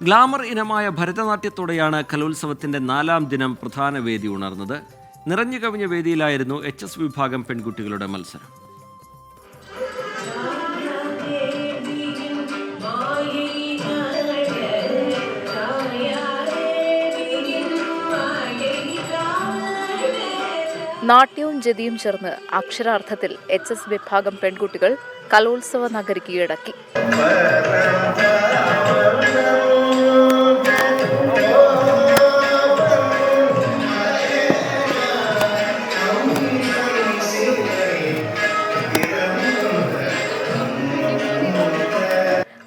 Glamour ഇനമായ ഭരതനാട്യത്തോടെയാണ് കലോത്സവത്തിന്റെ നാലാം ദിനം പ്രധാന വേദി ഉണർന്നത്. നിറഞ്ഞു കവിഞ്ഞ വേദിയിലായിരുന്നു എച്ച് എസ് വിഭാഗം പെൺകുട്ടികളുടെ മത്സരം. നാട്യവും ജതിയും ചേർന്ന് അക്ഷരാർത്ഥത്തിൽ എച്ച് എസ് വിഭാഗം പെൺകുട്ടികൾ കലോത്സവ നഗരി കീഴടക്കി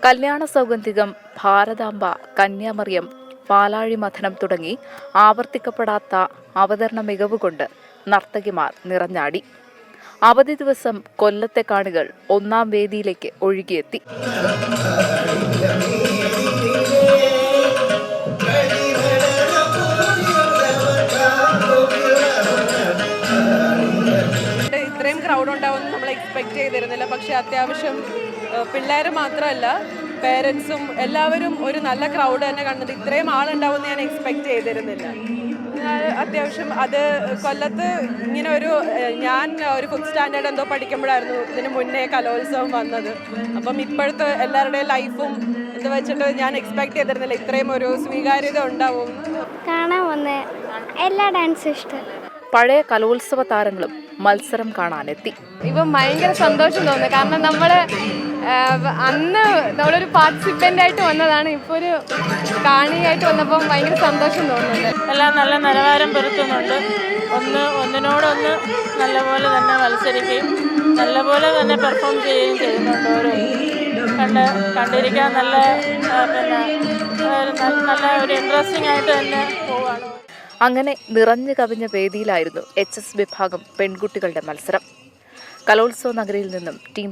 കല്യാണ സൗഗന്ധികം ഭാരതാംബ കന്യാമറിയം പാലാഴി മഥനം തുടങ്ങി ആവർത്തിക്കപ്പെടാത്ത അവതരണ മികവുകൊണ്ട് നർത്തകിമാർ നിറഞ്ഞാടി. അവധി ദിവസം കൊല്ലത്തെ കാണികൾ ഒന്നാം വേദിയിലേക്ക് ഒഴുകിയെത്തി. ഇത്രയും ക്രൗഡ് ഉണ്ടാവുമെന്ന് നമ്മൾ എക്സ്പെക്ട് ചെയ്തിരുന്നില്ല. പക്ഷെ അത്യാവശ്യം പിള്ളേർ മാത്രമല്ല പേരൻസും എല്ലാവരും ഒരു നല്ല ക്രൗഡ് തന്നെ കണ്ടത്. ഇത്രയും ആളുണ്ടാവുമെന്ന് ഞാൻ എക്സ്പെക്ട് ചെയ്തിരുന്നില്ല. ഞാൻ അത്യാവശ്യം അത് കൊല്ലത്ത് ഇങ്ങനെ ഒരു ഞാൻ ഒരു ഫുഡ് സ്റ്റാൻഡേർഡ് എന്തോ പഠിക്കുമ്പോഴായിരുന്നു ഇതിന് മുന്നേ കലോത്സവം വന്നത്. അപ്പം ഇപ്പോഴത്തെ എല്ലാവരുടെയും ലൈഫും ഇത് വെച്ചിട്ട് ഞാൻ എക്സ്പെക്ട് ചെയ്തിരുന്നില്ല. ഇത്രയും ഒരു സ്വീകാര്യത ഉണ്ടാവും. കാണാൻ വന്ന എല്ലാ ഡാൻസും ഇഷ്ടം. പഴയ കലോത്സവ താരങ്ങളും മത്സരം കാണാനെത്തി. ഇപ്പം ഭയങ്കര സന്തോഷം തോന്നുന്നു. കാരണം നമ്മൾ അന്ന് നമ്മളൊരു പാർട്ടിസിപ്പന്റ് ആയിട്ട് വന്നതാണ്. ഇപ്പോൾ ഒരു കാണിയായിട്ട് വന്നപ്പോൾ ഭയങ്കര സന്തോഷം തോന്നുന്നുണ്ട്. എല്ലാം നല്ല നിലവാരം പുലർത്തുന്നുണ്ട്. ഒന്ന് ഒന്നിനോടൊന്ന് നല്ലപോലെ തന്നെ മത്സരിക്കുകയും നല്ലപോലെ തന്നെ പെർഫോം ചെയ്യുകയും ചെയ്യുന്നുണ്ട് ഓരോ. കണ്ട് കണ്ടിരിക്കാൻ നല്ല പിന്നെ നല്ല- ഒരു ഇൻട്രസ്റ്റിംഗ് ആയിട്ട് തന്നെ പോവാണ്. അങ്ങനെ നിറഞ്ഞു കവിഞ്ഞ വേദിയിലായിരുന്നു എച്ച് എസ് വിഭാഗം പെൺകുട്ടികളുടെ മത്സരം. കലോത്സവ നഗരിയിൽ നിന്നും ടീം